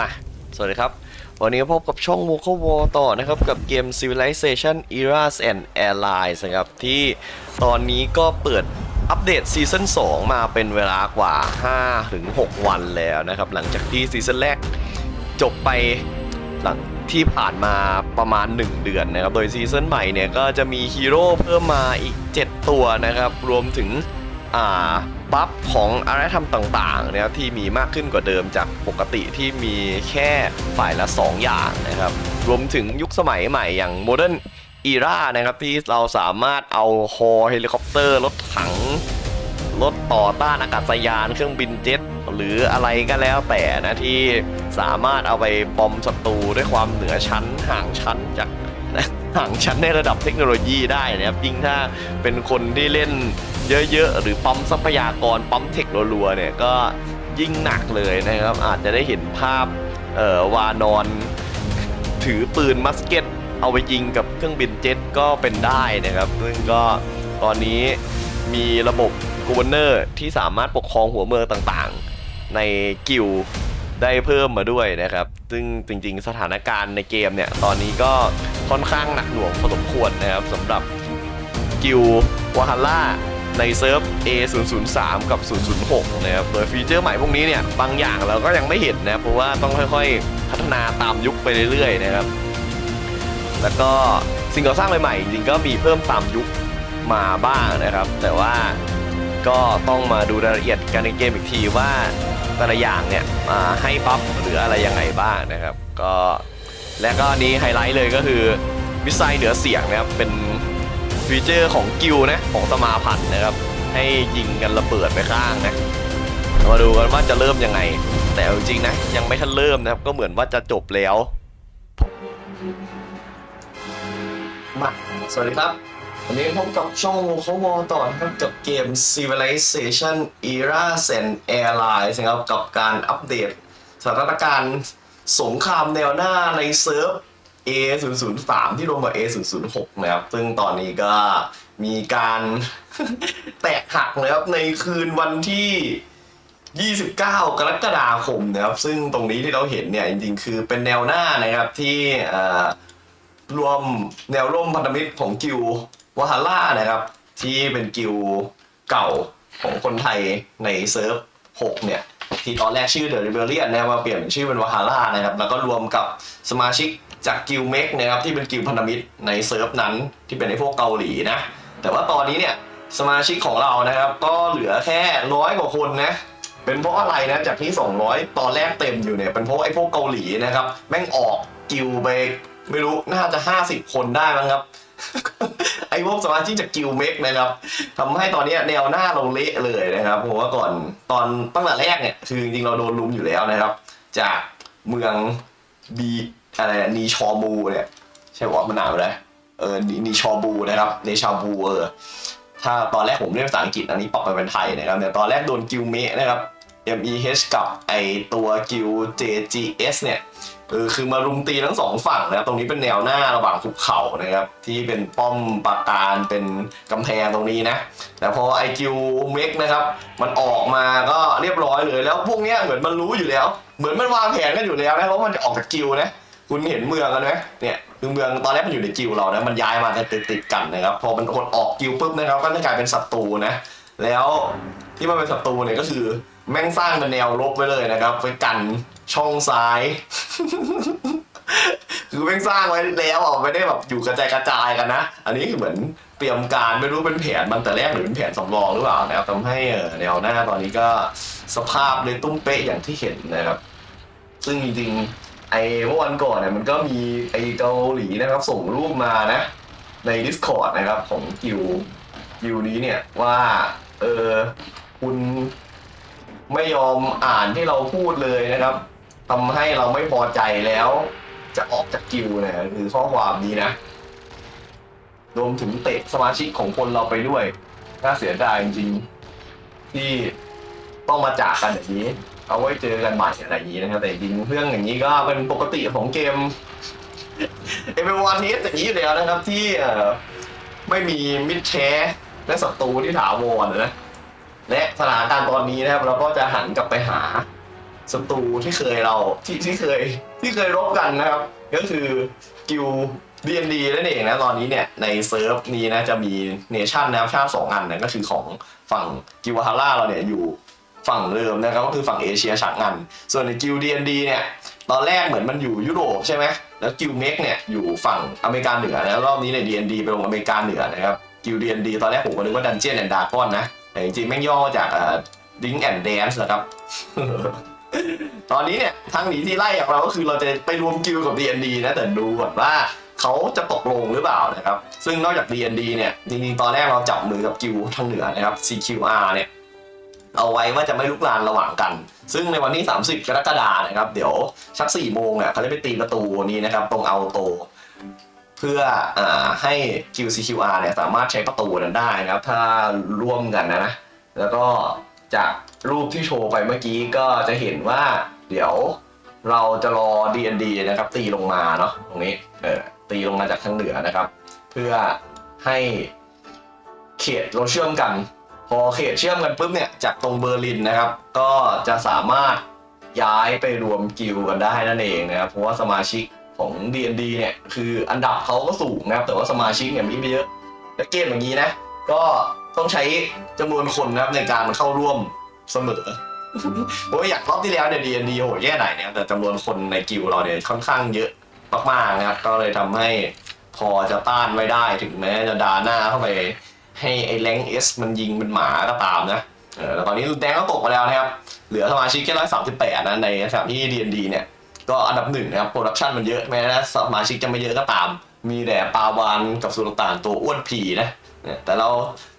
มาสวัสดีครับ วันนี้พบกับช่อง v o c a l War ต่อนะครับ กับเกม Civilization Eras and Allies นะครับ ที่ตอนนี้ก็เปิดอัปเดตซีซั่น2 มาเป็นเวลากว่า 5-6 วันแล้วนะครับ หลังจากที่ซีซั่นแรกจบไปหลังที่ผ่านมาประมาณ 1 เดือนนะครับ โดยซีซั่นใหม่เนี่ยก็จะมีฮีโร่เพิ่มมาอีก 7 ตัวนะครับ รวมถึง บัฟของอารยธรรมต่างๆนะครับที่มีมากขึ้นกว่าเดิมจากปกติที่มีแค่ฝ่ายละ 2 อย่างนะครับ รวมถึงยุคสมัยใหม่อย่างโมเดิร์นอีรานะครับที่เราสามารถเอาฮอเฮลิคอปเตอร์รถถังรถต่อต้านอากาศยานเครื่องบินเจ็ตหรืออะไรก็แล้วแต่นะที่สามารถเอาไปบอมศัตรูด้วยความเหนือชั้นห่างชั้นจาก ห่างชั้นในระดับเทคโนโลยีได้นะครับยิ่งถ้าเป็นคนที่เล่นเยอะๆ หรือปั๊มทรัพยากรปั๊มเทคโนรัวๆเนี่ยก็ยิ่งหนักเลยนะครับ อาจจะได้เห็นภาพเอ่อวานอน ถือปืนมัสเก็ต เอาไปยิงกับเครื่องบินเจ็ตก็เป็นได้นะครับ ซึ่งก็ตอนนี้มีระบบกูเวเนอร์ที่สามารถปกครองหัวเมืองต่างๆ ในกิล ได้เพิ่มมาด้วยนะครับ ซึ่งจริง ๆ สถานการณ์ในเกมเนี่ย ตอนนี้ก็ค่อนข้างหนักหน่วงพอสมควรนะครับสำหรับกิลวาฮาร่าในเซิร์ฟ A003 กับ 006 นะครับ โดยฟีเจอร์ใหม่พวกนี้เนี่ย บางอย่างเราก็ยังไม่เห็นนะ เพราะว่าต้องค่อยๆ พัฒนาตามยุคไปเรื่อยๆ นะครับ แล้วก็สิ่งก่อสร้างใหม่ๆ จริงๆ ก็มีเพิ่มตามยุคมาบ้างนะครับ แต่ว่าก็ต้องมาดูรายละเอียดกันในเกมอีกทีว่า แต่ละอย่างเนี่ยมาให้บัฟหรืออะไรยังไงบ้างนะครับ ก็และก็นี้ไฮไลท์เลยก็คือมิสไซล์เหนือเสียงนะครับเป็นฟีเจอร์ของกิลนะของสมาพันธ์นะครับ ให้ยิงกันระเบิดไปข้างนะมาดูกันว่าจะเริ่มยังไง แต่จริงๆนะยังไม่ทันเริ่มนะครับ ก็เหมือนว่าจะจบแล้วมาสวัสดีครับ วันนี้พบกับช่องเขาวอต่อนะครับกับเกม Civilization Era and Airlines นะครับกับการอัปเดตสถานการณ์สงครามแนวหน้าในเซิร์ฟ A003 ที่รวมกับ A006 นะครับ ซึ่งตอนนี้ก็มีการ แตกหักนะครับในคืนวันที่ 29 กรกฎาคมนะครับ ซึ่งตรงนี้ที่เราเห็นเนี่ยจริงๆ คือเป็นแนวหน้านะครับที่รวมแนวร่วมพันธมิตรของกิล วาฮาร่านะครับ ที่เป็นกิลเก่าของคนไทยในเซิร์ฟ6เนี่ย ที่ตอนแรกชื่อเดอะริเบเลียนนะครับมาเปลี่ยนเป็นชื่อเป็นวาฮาร่านะครับ แล้วก็รวมกับสมาชิกจากกิลเมกนะครับ ที่เป็นกิลพันธมิตรในเซิร์ฟนั้นที่เป็นในพวกเกาหลีนะ แต่ว่าตอนนี้เนี่ยสมาชิกของเรานะครับ ก็เหลือแค่ร้อยกว่าคนนะเป็นเพราะอะไรนะจากที่ 200 ตอนแรกเต็มอยู่เนี่ยเป็นเพราะไอ้พวกเกาหลีนะครับ แม่งออกกิลไปไม่รู้น่าจะ 50 คนได้มั้งครับ ไอ้พวกสมาชิกจากกิลเมกนะครับทำให้ตอนนี้แนวหน้าเราเละเลยนะครับเพราะว่าก่อนตอนตั้งแต่แรกเนี่ยคือจริงๆเราโดนลุมอยู่แล้วนะครับ จากเมืองบีอะไรนีชอบูเนี่ยใช่บอมันหนาวเลยเออนีนีชอบูนะครับเนชาบูเออถ้าตอนแรกผมเรียนภาษาอังกฤษอันนี้ปรับไปเป็นไทยนะครับแต่ตอนแรกโดนกิลเมะนะครับ MEH กับไอตัวกิล JGS เนี่ย เออคือมารุมตีทั้งสองฝั่งนะครับตรงนี้เป็นแนวหน้าระหว่างภูเขานะครับ ที่เป็นป้อมปราการเป็นกำแพงตรงนี้นะ แต่พอไอกิลเมกนะครับ มันออกมาก็เรียบร้อยเลย แล้วพวกเนี้ยเหมือนมันรู้อยู่แล้ว เหมือนมันวางแผนกันอยู่แล้วนะเพราะมันจะออกจากกิลนะคุณเห็นเมืองกันไหมเนี่ยคือเมืองตอนแรกมันอยู่ในกิลเรานะมันย้ายมาติดติดกันนะครับ พอมันคนออกกิลปุ๊บนะครับก็จะกลายเป็นศัตรูนะแล้วที่มันเป็นศัตรูเนี่ยก็คือแม่งสร้างเป็นแนวรบไว้เลยนะครับไว้กัน ช่องซ้าย คือแม่งสร้างไว้แล้วอะไม่ได้แบบอยู่กระจายกระจายกันนะ อันนี้เหมือนเตรียมการไม่รู้เป็นแผนมันแต่แรกหรือเป็นแผนสำรองหรือเปล่านะครับทำให้แนวหน้าตอนนี้ก็สภาพเลยตุ้มเป๊ะอย่างที่เห็นนะครับ ซึ่งจริงๆไอ้เมื่อวันก่อนเนี่ยมันก็มีไอ้เกาหลีนะครับ ส่งรูปมานะ ใน Discord นะครับของกิวกิวนี้เนี่ยว่าเออคุณไม่ยอมอ่านที่เราพูดเลยนะครับ ทำให้เราไม่พอใจแล้ว จะออกจากกิวเนี่ยคือข้อความนี้นะ รวมถึงเตะสมาชิกของคนเราไปด้วย น่าเสียดายจริงๆที่ต้องมาจากกันอย่างนี้ เอาไว้เจอกันใหม่อะไรอย่างนี้นะครับ แต่จริงเรื่องอย่างนี้ก็เป็นปกติของเกมเอเวอร์วานเทสอย่างนี้อยู่แล้วนะครับ ที่ไม่มีมิดแท้และศัตรูที่ถาวรนะและสถานการณ์ตอนนี้นะครับ เราก็จะหันกลับไปหา ศัตรูที่เคยเราที่ที่เคยที่เคยรบกันนะครับ ก็คือกิล D&D นั่นเองนะตอนนี้เนี่ยในเซิร์ฟนี้นะจะมีเนชั่นนะครับชาติสองอันนะก็คือของฝั่งกิวฮาร่าเราเนี่ยอยู่ฝั่งเดิมนะครับก็คือฝั่งเอเชียฉางอัน ส่วนในกิล D&D เอ็นดีเนี่ยตอนแรกเหมือนมันอยู่ยุโรปใช่ไหมแล้วกิลเม็กเนี่ยอยู่ฝั่งอเมริกาเหนือนะรอบนี้ใน D&D ไปลงอเมริกาเหนือนะครับกิล D&D ตอนแรกผมก็นึกว่าดันเจียนแอนด์ดากอนนะแต่จริงๆแม่งย่อมาจากดิงแอนด์แดนส์นะครับ ตอนนี้เนี่ยทางหนีที่ไล่ของเราก็คือเราจะไปรวมกิลกับ D&D นะแต่ดูก่อนว่าเขาจะตกลงหรือเปล่านะครับ ซึ่งนอกจาก D&D เนี่ยจริงๆตอนแรกเราจับมือกับกิลทางเหนือนะครับ CQR เนี่ยเอาไว้ว่าจะไม่ลุกลานระหว่างกัน ซึ่งในวันที่ 30 กรกฎาคมนะครับ เดี๋ยวชัก4โมงเนี่ยเขาจะไปตีประตูนี้นะครับตรงเอาโต เพื่ออให้ QCQR เนี่ยสามารถใช้ประตูนั้นได้นะครับ ถ้าร่วมกันนะนะแล้วก็ จากรูปที่โชว์ไปเมื่อกี้ก็จะเห็นว่าเดี๋ยวเราจะรอ D&D นะครับ ตีลงมาเนาะตรงนี้เออตีลงมาจากทางเหนือนะครับ เพื่อให้เขตเราเชื่อมกัน พอเขตเชื่อมกันปุ๊บเนี่ยจากตรงเบอร์ลินนะครับ ก็จะสามารถย้ายไปรวมกิลกันได้นั่นเองนะครับ เพราะว่าสมาชิกของ D&D เนี่ยคืออันดับเขาก็สูงนะครับ แต่ว่าสมาชิกเนี่ยมีไม่เยอะและเกมอย่างนี้นะ ก็ ต้องใช้จำนวนคนนะครับในการเข้าร่วมเสมอเพราะว่าอย่างรอบที่แล้วเนี่ย D&D โหแย่ไหนเนี่ยแต่จำนวนคนในกิลด์เราเนี่ยค่อนข้างเยอะมากๆนะครับก็เลยทำให้พอจะต้านไม่ได้ถึงแม้จะดาหน้าเข้าไป ให้ไอ้แรงเอสมันยิงเป็นหมาก็ตามนะเออแล้วตอนนี้แดงก็ตกมาแล้วนะครับ เหลือสมาชิกแค่ร้อยสามสิบแปดนะในขณะที่ D&D เนี่ยก็อันดับหนึ่งนะครับโปรดักชันมันเยอะแม้นะสมาชิกจะไม่เยอะก็ตาม มีแต่ปาวานกับสุลต่านตัวอ้วนผีนะ เนี่ยแต่เรา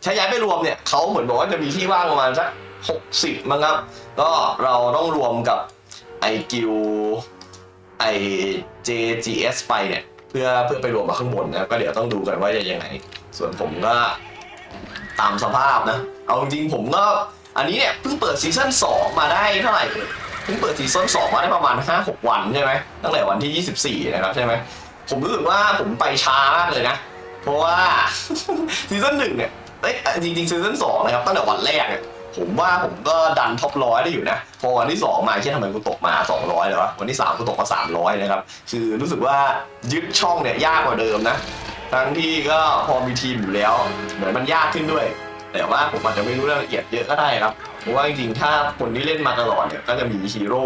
ใช้ย้ายไปรวมเนี่ยเขาเหมือนบอกว่าจะมีที่ว่างประมาณสักหกสิบมั้งครับ ก็เราต้องรวมกับไอกิวไอ JGS ไปเนี่ยเพื่อเพื่อไปรวมกับข้างบนนะก็เดี๋ยวต้องดูกันว่าจะยังไง ส่วนผมก็ตามสภาพนะ เอาจริงๆผมก็อันนี้เนี่ยเพิ่งเปิดซีซั่น2มาได้เท่าไหร่เอ่ยเพิ่งเปิดซีซั่น2มาได้ประมาณ 5-6 วันใช่ไหมตั้งแต่วันที่ 24 นะครับใช่ไหมผมรู้สึกว่าผมไปช้ามากเลยนะ เพราะว่า ซีซั่นหนึ่งเนี่ยเอ้ยจริงๆซีซั่นสองนะครับตั้งแต่วันแรกเนี่ยผมว่าผมก็ดันท็อปร้อยได้อยู่นะ พอวันที่สองมาเช่นทำไมกูตกมา 200เลยวะวันที่สามกูตกมา 300นะครับ คือรู้สึกว่ายึดช่องเนี่ยยากกว่าเดิมนะ ทั้งที่ก็พอมีทีมอยู่แล้ว เหมือนมันยากขึ้นด้วย แต่ว่าผมอาจจะไม่รู้รายละเอียดเยอะก็ได้ครับเพราะว่าจริงๆ ถ้าคนที่เล่นมาตลอดเนี่ยก็จะมีฮีโร่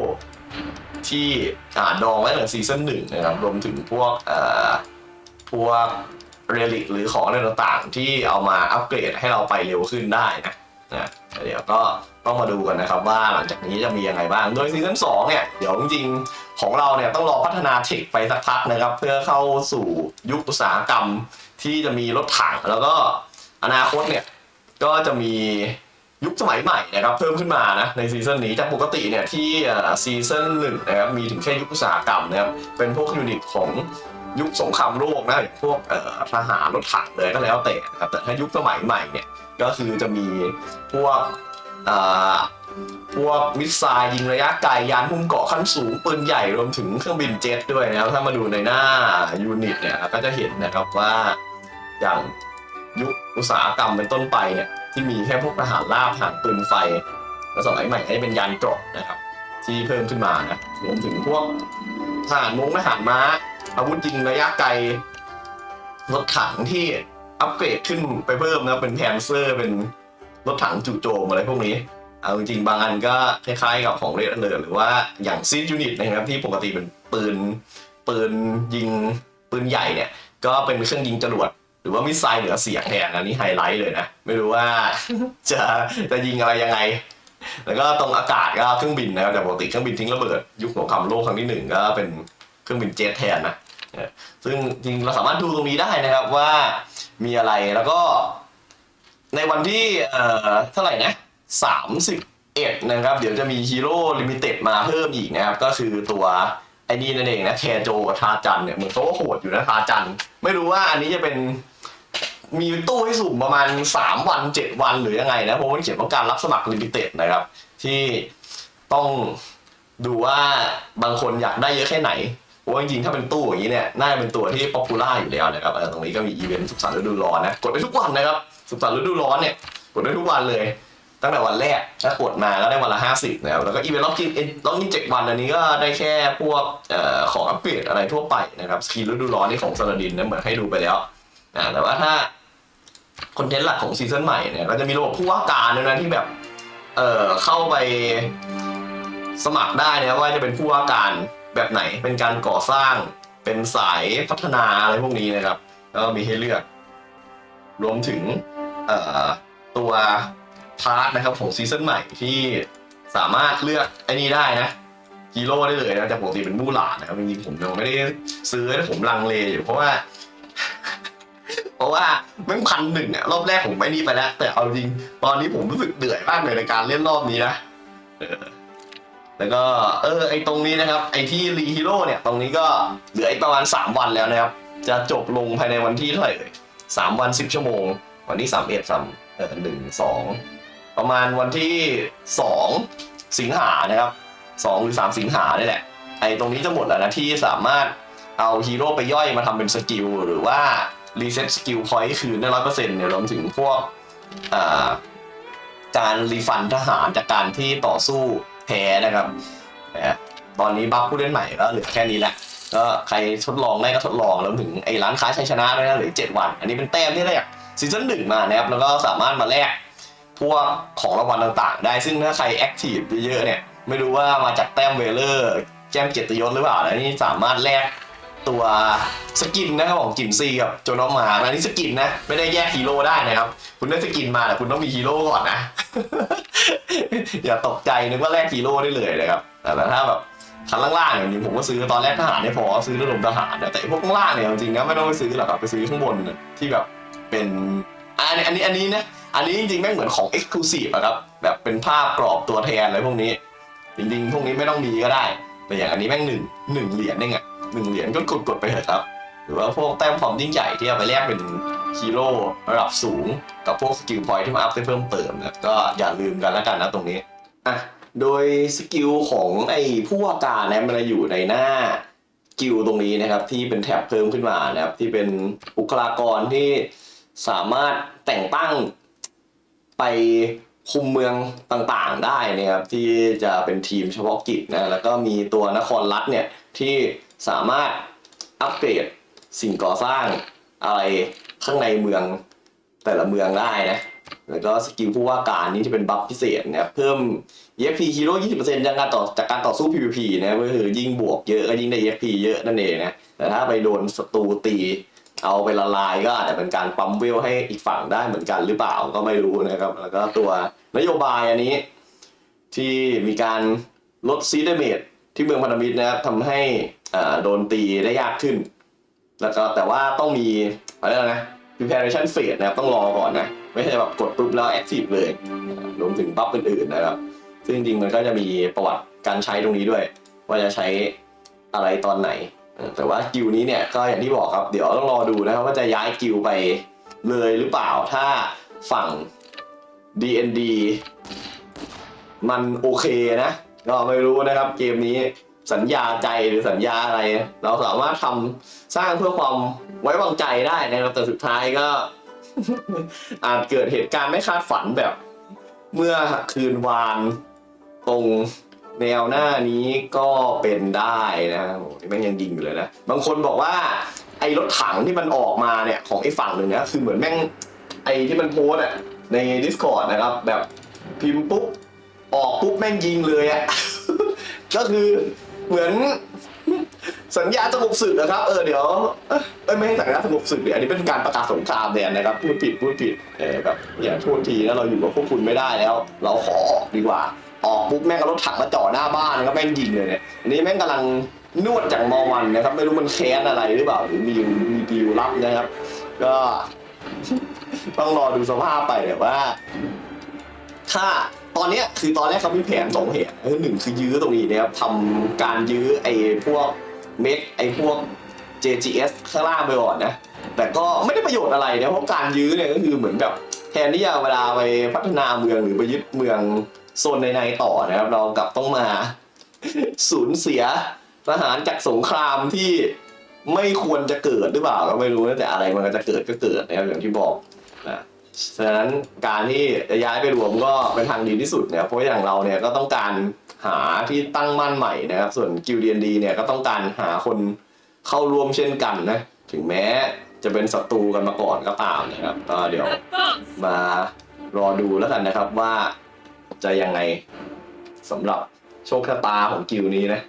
ที่อ่าดองไว้ตั้งแต่ซีซั่นหนึ่งนะครับรวมถึงพวกเอ่อพวก เรลิกหรือของอะไรต่างๆ ที่เอามาอัปเกรดให้เราไปเร็วขึ้นได้นะนะเดี๋ยวก็ต้องมาดูกันนะครับว่าหลังจากนี้จะมียังไงบ้าง โดยซีซั่น2เนี่ยเดี๋ยวจริงๆของเราเนี่ยต้องรอพัฒนาเทคไปสักพักนะครับ เพื่อเข้าสู่ยุคอุตสาหกรรมที่จะมีรถถังแล้วก็อนาคตเนี่ยก็จะมียุคสมัยใหม่นะครับเพิ่มขึ้นมานะในซีซั่นนี้จากปกติเนี่ยที่ซีซั่นหนึ่งนะครับมีถึงแค่ยุคอุตสาหกรรมนะครับเป็นพวกยูนิตของ ยุคสงครามโลกนะอย่างพวกทหารรถถังเลยก็แล้วแต่นะครับแต่ถ้ายุคสมัยใหม่เนี่ยก็คือจะมีพวกพวกมิสไซล์ยิงระยะไกลยานพุ่มเกาะขั้นสูงปืนใหญ่รวมถึงเครื่องบินเจ็ตด้วยนะครับถ้ามาดูในหน้ายูนิตเนี่ยก็จะเห็นนะครับว่าอย่างยุคอุตสาหกรรมเป็นต้นไปเนี่ยที่มีแค่พวกทหารราบทหารปืนไฟแล้วสมัยใหม่ให้เป็นยานเกราะนะครับ ที่เพิ่มขึ้นมานะรวมถึงพวกทหารมงทหารม้า อาวุธยิงระยะไกลรถถังที่อัปเกรดขึ้นไปเพิ่มนะเป็นแพนเซอร์เป็นรถถังจู่โจมอะไรพวกนี้ เอาจริงๆบางอันก็คล้ายๆกับของเรดเนอร์หรือว่าอย่างซีดยูนิตนะครับที่ปกติเป็นปืนปืนยิงปืนใหญ่เนี่ย ก็เป็นเครื่องยิงจรวด หรือว่ามิสไซล์เหนือเสียงแทนอันนี้ไฮไลท์เลยนะ ไม่รู้ว่าจะจะยิงอะไรยังไง แล้วก็ตรงอากาศก็เครื่องบินนะครับแต่ปกติเครื่องบินทิ้งระเบิดยุคสงครามโลกครั้งที่หนึ่งก็เป็นเครื่องบินเจ็ตแทนนะ ซึ่งจริงเราสามารถดูตรงนี้ได้นะครับว่ามีอะไรแล้วก็ในวันที่เอ่อเท่าไหร่นะสามสิบเอ็ดนะครับ เดี๋ยวจะมีฮีโร่ลิมิเต็ดมาเพิ่มอีกนะครับ ก็คือตัวไอ้นี่นั่นเองนะแคโจกับทาจันเนี่ยเหมือนเขาก็โหดอยู่นะทาจัน ไม่รู้ว่าอันนี้จะเป็นมีตู้ให้สุ่มประมาณ 3 วัน 7 วันหรือยังไงนะ เพราะมันเขียนว่าการรับสมัครลิมิเต็ดนะครับ ที่ต้องดูว่าบางคนอยากได้เยอะแค่ไหน ว่าจริงๆถ้าเป็นตู้อย่างนี้เนี่ยน่าจะเป็นตัวที่ป๊อปปูล่าอยู่แล้วนะครับตรงนี้ก็มีอีเวนต์สุขสันต์ฤดูร้อนนะกดได้ทุกวันนะครับสุขสันต์ฤดูร้อนเนี่ยกดได้ทุกวันเลย ตั้งแต่วันแรกถ้ากดมาก็ได้วันละห้าสิบนะครับแล้วก็อีเวนต์ล็อกอินล็อกอินเจ็ดวันอันนี้ก็ได้แค่พวกออของอัปเกรดอะไรทั่วไปนะครับสกินฤดูร้อนนี่ของซาลาดินนะเหมือนให้ดูไปแล้วอ่าแต่ว่าถ้าคอนเทนต์หลักของซีซั่นใหม่เนี่ยก็จะมีระบบผู้ว่าการด้วยนะที่แบบเออเข้าไปสมัครได้นะว่าจะเป็นผู้ว่าการ แบบไหนเป็นการก่อสร้างเป็นสายพัฒนาอะไรพวกนี้นะครับก็มีให้เลือก รวมถึงตัวพาร์ทนะครับของซีซั่นใหม่ที่สามารถเลือกไอ้นี่ได้นะฮีโร่ได้เลยนะแต่ปกติเป็นมู่หลานนะครับจริงๆผมยังไม่ได้ซื้อแต่ผมลังเลอยู่เพราะว่า เพราะว่าแม่งพันหนึ่งอะรอบแรกผมไม่นี่ไปแล้ว แต่เอาจริงตอนนี้ผมรู้สึกเดือดมากเลยในการเล่นรอบนี้นะเออ แล้วก็เออไอตรงนี้นะครับ ไอที่รีฮีโร่เนี่ย ตรงนี้ก็เหลืออีกประมาณ 3 วันแล้วนะครับ จะจบลงภายในวันที่เท่าไหร่เอ่ยสามวันสิบชั่วโมง วันที่สามเอ็ดสามเออหนึ่งสองประมาณวันที่สองสิงหานะครับสองหรือสามสิงหานี่แหละ ไอตรงนี้จะหมดแล้วนะที่สามารถเอาฮีโร่ไปย่อยมาทำเป็นสกิลหรือว่ารีเซ็ตสกิลพอยต์คืนได้ร้อยเปอร์เซ็นต์เนี่ยรวมถึงพวกอ่าการรีฟันทหารจากการที่ต่อสู้ แพ้นะครับตอนนี้บัฟผู้เล่นใหม่ก็เหลือแค่นี้แหละก็ใครทดลองได้ก็ทดลองแล้วถึงไอ้ร้านค้าชัยชนะด้วยนะเหลือเจ็ดวัน อันนี้เป็นแต้มที่แรกซีซั่นหนึ่งมานะครับแล้วก็สามารถมาแลกพวกของรางวัลต่างๆ ได้ซึ่งถ้าใครแอคทีฟเยอะๆเนี่ยไม่รู้ว่ามาจากแต้มเวเลอร์แจ้มเกียรติยศหรือเปล่าแล้วนี่สามารถแลก ตัวสกินนะครับของจินซีกับโจนอมมาอันนี้สกินนะไม่ได้แยกฮีโร่ได้นะครับ คุณได้สกินมาแต่คุณต้องมีฮีโร่ก่อนนะ อย่าตกใจนึกว่าแลกฮีโร่ได้เลยนะครับแต่ถ้าแบบคันล่างๆเนี่ยจริงผมก็ซื้อตอนแรกทหารเนี่ยพอซื้อระดมทหารแต่พวกข้างล่างเนี่ยจริงๆนะไม่ต้องไปซื้อหรอกครับไปซื้อข้างบนที่แบบเป็นอันนี้อันนี้อันนี้นะอันนี้จริงๆแม่งเหมือนของ Exclusive อะครับแบบเป็นภาพกรอบตัวแทนอะไรพวกนี้ จริงๆ พวกนี้ไม่ต้องมีก็ได้ แต่อย่างอันนี้แม่งหนึ่งหนึ่งเหรียญเองอะ หนึ่งเหรียญก็กดกดๆไปเถอะครับ หรือว่าพวกแต้มความยิ่งใหญ่ที่เอาไปแลกเป็นฮีโร่ระดับสูง กับพวกสกิลพอยที่มาอัพได้เพิ่มเติมนะก็อย่าลืมกันแล้วกันนะตรงนี้อะโดยสกิลของไอ้ผู้ว่าการนะมันจะอยู่ในหน้ากิลตรงนี้นะครับที่เป็นแท็บเพิ่มขึ้นมานะครับที่เป็นบุคลากรที่สามารถแต่งตั้งไปคุมเมืองต่างๆได้นะครับที่จะเป็นทีมเฉพาะกิจนะแล้วก็มีตัวนครรัฐเนี่ย ที่สามารถอัปเกรดสิ่งก่อสร้างอะไรข้างในเมืองแต่ละเมืองได้นะ แล้วก็สกิลผู้ว่าการนี้จะเป็นบัฟพิเศษนะเพิ่ม EFP Hero 20%จากการต่อจากการต่อสู้ PVP นะก็คือยิ่งบวกเยอะก็ยิ่งได้ EFP เยอะนั่นเองนะ แต่ถ้าไปโดนศัตรูตี เอาไปละลายก็อาจจะเป็นการปั๊มเวลให้อีกฝั่งได้เหมือนกันหรือเปล่าก็ไม่รู้นะครับ แล้วก็ตัวนโยบายอันนี้ ที่มีการลดซีดเมจ ที่เมืองพันธมิตรนะครับทำให้อ่าโดนตีได้ยากขึ้น แล้วก็แต่ว่าต้องมีอะไรนะ preparation phase นะครับต้องรอก่อนนะไม่ใช่แบบกดปุ๊บแล้ว active เลยรวมถึงบัฟอื่นๆนะครับ ซึ่งจริงๆมันก็จะมีประวัติการใช้ตรงนี้ด้วย ว่าจะใช้อะไรตอนไหน แต่ว่ากิลนี้เนี่ยก็อย่างที่บอกครับเดี๋ยวต้องรอดูนะครับว่าจะย้ายกิลไปเลยหรือเปล่าถ้าฝั่ง DND มันโอเคนะ ก็ไม่รู้นะครับเกมนี้สัญญาใจหรือสัญญาอะไร เราสามารถทำสร้างเพื่อความไว้วางใจได้นะครับ แต่สุดท้ายก็ อาจเกิดเหตุการณ์ไม่คาดฝันแบบ เมื่อคืนวานตรงแนวหน้านี้ก็เป็นได้นะโอ้โหนี่แม่งยังยิงอยู่เลยนะ บางคนบอกว่า ไอ้รถถังที่มันออกมาเนี่ย ของไอ้ฝั่งหนึ่งเนี่ยคือเหมือนแม่งไอ้ที่มันโพสอะใน Discord นะครับ แบบพิมพ์ปุ๊บ ออกปุ๊บแม่งยิงเลยอะก็คือเหมือนสัญญาสงบศึกนะครับ เออเดี๋ยวเอ้ยไม่ใช่สัญญาสงบศึกเดี๋ยวอันนี้เป็นการประกาศสงครามแทนนะครับพูดผิดพูดผิดเออแบบอย่าโทษทีนะเราอยู่กับพวกคุณไม่ได้แล้ว เราขอออกดีกว่า ออกปุ๊บแม่งก็รถถังมาจ่อหน้าบ้านนะครับแม่งยิงเลยเนี่ยอันนี้แม่งกำลังนวดจากมอวันนะครับ ไม่รู้มันแค้นอะไรหรือเปล่าหรือมีมีดีลลับนะครับ ก็ต้องรอดูสภาพไปแต่ว่า ถ้า ตอนนี้คือตอนแรกเขามีแผนสองแผนคือหนึ่งคือยื้อตรงนี้นะครับทำการยื้อไอ้พวกเม็ดไอ้พวก JGS ข้างล่างไปก่อนนะ แต่ก็ไม่ได้ประโยชน์อะไรนะเพราะการยื้อเนี่ยก็คือเหมือนแบบแทนที่จะเวลาไปพัฒนาเมืองหรือไปยึดเมืองโซนในๆต่อนะครับ เรากลับต้องมาสูญเสียทหารจากสงครามที่ไม่ควรจะเกิดหรือเปล่าก็ไม่รู้นะแต่อะไรมันก็จะเกิดก็เกิดนะครับอย่างที่บอกนะ ฉะนั้นการที่จะย้ายไปรวมก็เป็นทางดีที่สุดเนี่ยเพราะอย่างเราเนี่ยก็ต้องการหาที่ตั้งมั่นใหม่นะครับ ส่วนกิลเดียนดีเนี่ยก็ต้องการหาคนเข้าร่วมเช่นกันนะ ถึงแม้จะเป็นศัตรูกันมาก่อนก็ตามนะครับก็เดี๋ยวมารอดูแล้วกันนะครับว่าจะยังไงสำหรับโชคชะตาของกิลนี้นะ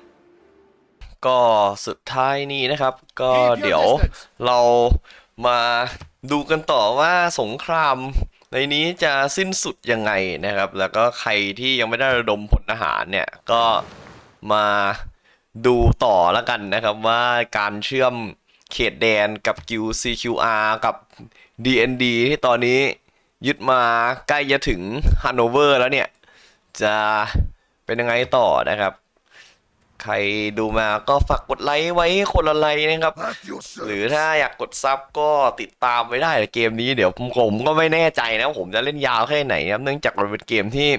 ก็สุดท้ายนี้นะครับ ก็เดี๋ยวเรามา ดูกันต่อว่าสงครามในนี้จะสิ้นสุดยังไงนะครับ แล้วก็ใครที่ยังไม่ได้ระดมผลทหารเนี่ย ก็มาดูต่อแล้วกันนะครับว่าการเชื่อมเขตแดนกับกิล CQR กับ DND ที่ตอนนี้ยึดมาใกล้จะถึงฮันโนเวอร์แล้วเนี่ย จะเป็นยังไงต่อนะครับ ใครดูมาก็ฝากกดไลค์ไว้คนละไลค์นะครับ หรือถ้าอยากกดซับก็ติดตามไว้ได้เกมนี้เดี๋ยวผมก็ไม่แน่ใจนะ ผมจะเล่นยาวแค่ไหนนะครับเนื่องจากมันเป็นเกมที่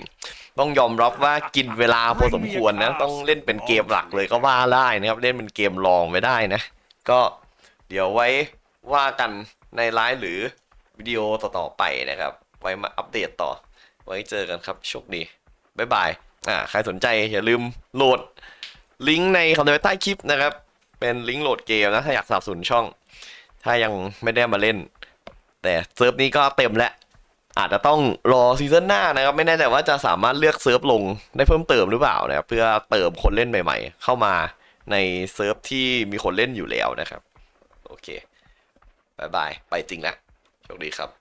ต้องยอมรับว่ากินเวลาพอสมควรนะ ต้องเล่นเป็นเกมหลักเลยก็ว่าได้นะครับ เล่นเป็นเกมรองไม่ได้นะ ก็เดี๋ยวไว้ว่ากันในไลฟ์หรือวิดีโอต่อๆไปนะครับ ไว้มาอัปเดตต่อ ไว้เจอกันครับโชคดีบ๊ายบายอ่าใครสนใจอย่าลืมโหลด ลิงก์ในคอมเมนต์ใต้คลิปนะครับ เป็นลิงก์โหลดเกมนะถ้าอยากสนับสนุนช่อง ถ้ายังไม่ได้มาเล่น แต่เซิร์ฟนี้ก็เต็มแล้ว อาจจะต้องรอซีซั่นหน้านะครับ ไม่แน่ใจว่าจะสามารถเลือกเซิร์ฟลงได้เพิ่มเติมหรือเปล่านะครับเพื่อเติมคนเล่นใหม่ ๆ เข้ามาในเซิร์ฟที่มีคนเล่นอยู่แล้วนะครับ โอเคบายบาย ไปจริงแล้วโชคดีครับ